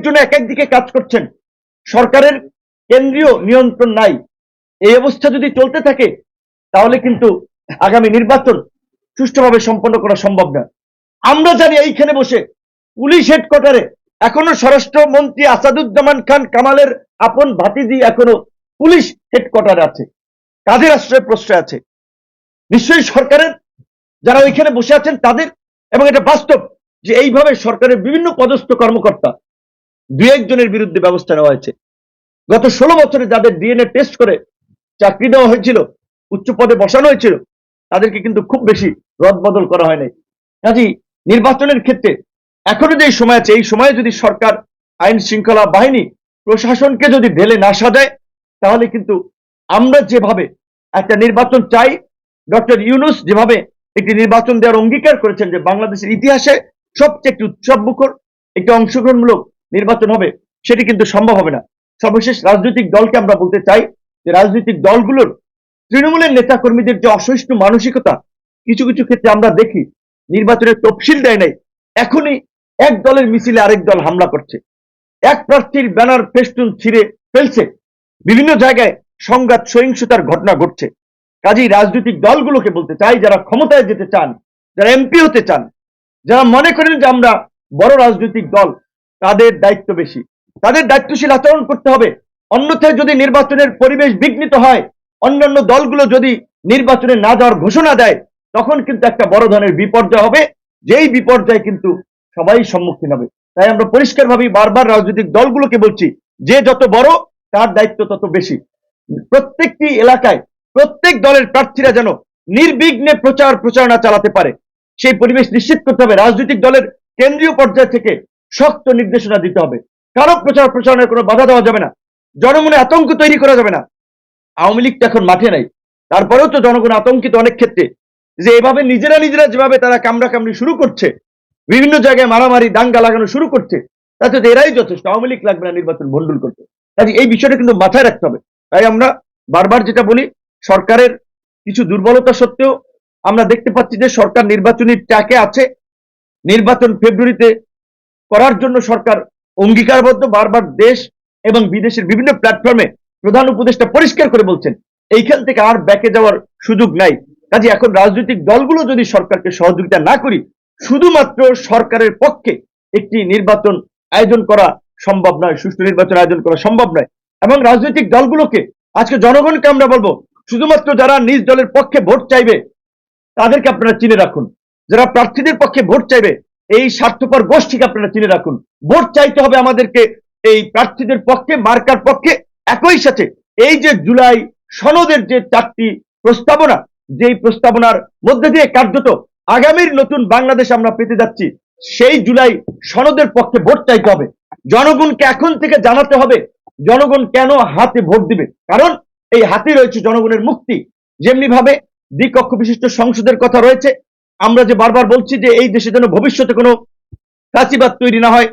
একজন এক এক দিকে কাজ করছেন। সরকারের কেন্দ্রীয় নিয়ন্ত্রণ নাই। এই অবস্থা যদি চলতে থাকে, তাহলে কিন্তু আগামী নির্বাচন সুষ্ঠুভাবে সম্পন্ন করা সম্ভব না। আমরা জানি এইখানে বসে পুলিশ হেডকোয়ার্টারে এখনও স্বরাষ্ট্রমন্ত্রী আসাদুজ্জামান খান কামালের আপন ভাতিজি এখনও পুলিশ হেডকোয়ার্টারে আছে কাজের আশ্রয় প্রশ্রয় আছে। নিশ্চয়ই সরকারের যারা ওইখানে বসে আছেন তাদের, এবং এটা বাস্তব যে এইভাবে সরকারের বিভিন্ন পদস্থ কর্মকর্তা দু একজনের বিরুদ্ধে ব্যবস্থা নেওয়া হয়েছে। গত ষোলো বছরে যাদের ডিএনএ টেস্ট করে চাকরি দেওয়া হয়েছিল, উচ্চ পদে বসানো হয়েছিল, তাদেরকে কিন্তু খুব বেশি রদবদল করা হয় নাই কাজী নির্বাচনের ক্ষেত্রে এখনও যে সময় আছে, এই সময়ে যদি সরকার আইন শৃঙ্খলা বাহিনী প্রশাসনকে যদি ঢেলে না সাজায়, তাহলে কিন্তু আমরা যেভাবে একটা নির্বাচন চাই, ডক্টর ইউনুস যেভাবে একটি নির্বাচন দেওয়ার অঙ্গীকার করেছেন যে বাংলাদেশের ইতিহাসে সবচেয়ে একটি উৎসব মুখর একটি অংশগ্রহণমূলক নির্বাচন হবে, সেটি কিন্তু সম্ভব হবে না। সর্বশেষ রাজনৈতিক দলকে আমরা বলতে চাই যে, রাজনৈতিক দলগুলোর তৃণমূলের নেতা কর্মীদের যে অসহিষ্ণু মানসিকতা, কিছু কিছু ক্ষেত্রে আমরা দেখি নির্বাচনের তফসিল দেয় নাই, এখনই এক দলের মিছিলে আরেক দল হামলা করছে। এক প্রার্থীর ব্যানার ফেস্টুন ছিঁড়ে ফেলছে। বিভিন্ন জায়গায় সংঘাত, সহিংসতার ঘটনা ঘটছে। কাজেই রাজনৈতিক দলগুলোকে বলতে চাই, যারা ক্ষমতায় যেতে চান, যারা এমপি হতে চান, যারা মনে করেন যে আমরা বড় রাজনৈতিক দল তাদের দায়িত্ব বেশি। তাদের দায়িত্বশীল আচরণ করতে হবে। অন্যথায় যদি নির্বাচনের পরিবেশ বিঘ্নিত হয়, অন্যান্য দলগুলো যদি নির্বাচনে না যাওয়ার ঘোষণা দেয়, তখন কিন্তু একটা বড় ধরনের বিপর্যয় হবে। যেই বিপর্যয় কিন্তু সবাই সম্মুখীন হবে। তাই আমরা পরিষ্কারভাবে বারবার রাজনৈতিক দলগুলোকে বলছি, যে যত বড়, তার দায়িত্ব তত বেশি। প্রত্যেকটি এলাকায় প্রত্যেক দলের প্রার্থীরা যেন নির্বিঘ্নে প্রচার প্রচারণা চালাতে পারে। সেই পরিবেশ নিশ্চিত করতে হবে। রাজনৈতিক দলের কেন্দ্রীয় পর্যায় থেকে শক্ত নির্দেশনা দিতে হবে। কারও প্রচার প্রচারণার কোনো বাধা দেওয়া যাবে না। জনমনে আতঙ্ক তৈরি করা যাবে না। আওয়ামী লীগ তো এখন মাঠে নাই। তারপরেও তো জনগণ আতঙ্কিত অনেক ক্ষেত্রে যে এভাবে নিজেরা নিজেরা যেভাবে তারা কামড়া কামড়ি শুরু করছে, বিভিন্ন জায়গায় মারামারি, দাঙ্গা লাগানো শুরু করছে, তাতে তো এরাই যথেষ্ট। আওয়ামী লীগ লাগবে না নির্বাচন ভণ্ডুল করতে। কাজে এই বিষয়টা কিন্তু মাথায় রাখতে হবে। তাই আমরা বারবার যেটা বলি, সরকারের কিছু দুর্বলতা সত্ত্বেও আমরা দেখতে পাচ্ছি যে সরকার নির্বাচনী ট্যাকে আছে। নির্বাচন ফেব্রুয়ারিতে করার জন্য সরকার অঙ্গীকারবদ্ধ, বারবার দেশ এবং বিদেশের বিভিন্ন প্ল্যাটফর্মে প্রধান উপদেষ্টা পরিষ্কার করে বলছেন, এইখান থেকে আর ব্যাকে যাওয়ার সুযোগ নাই। কাজে এখন রাজনৈতিক দলগুলো যদি সরকারকে সহযোগিতা না করি, শুধুমাত্র সরকারের পক্ষে একটি নির্বাচন আয়োজন করা সম্ভব নয়, সুষ্ঠু নির্বাচন আয়োজন করা সম্ভব নয়। এবং রাজনৈতিক দলগুলোকে, আজকে জনগণকে আমরা বলব, শুধুমাত্র যারা নিজ দলের পক্ষে ভোট চাইবে, তাদেরকে আপনারা চিনে রাখুন। যারা প্রার্থীদের পক্ষে ভোট চাইবে এই স্বার্থপর গোষ্ঠীকে আপনারা চিনে রাখুন। ভোট চাইতে হবে আমাদেরকে এই প্রার্থীদের পক্ষে, মার্কার পক্ষে। একই সাথে এই যে জুলাই সনদের যে চারটি প্রস্তাবনা, যেই প্রস্তাবনার মধ্যে দিয়ে কার্যত আগামীর নতুন বাংলাদেশ আমরা পেতে যাচ্ছি, সেই জুলাই সনদের পক্ষে ভোট চাইতে হবে। জনগণকে এখন থেকে জানাতে হবে, জনগণ কেন হাতে ভোট দিবে? কারণ এই হাতে রয়েছে জনগণের মুক্তি। যেমনি ভাবে দ্বিকক্ষ বিশিষ্ট সংসদের কথা রয়েছে আমরা যে বারবার বলছি যে এই দেশে যেন ভবিষ্যতে কোনো ফাঁসিবাদ তৈরি না হয়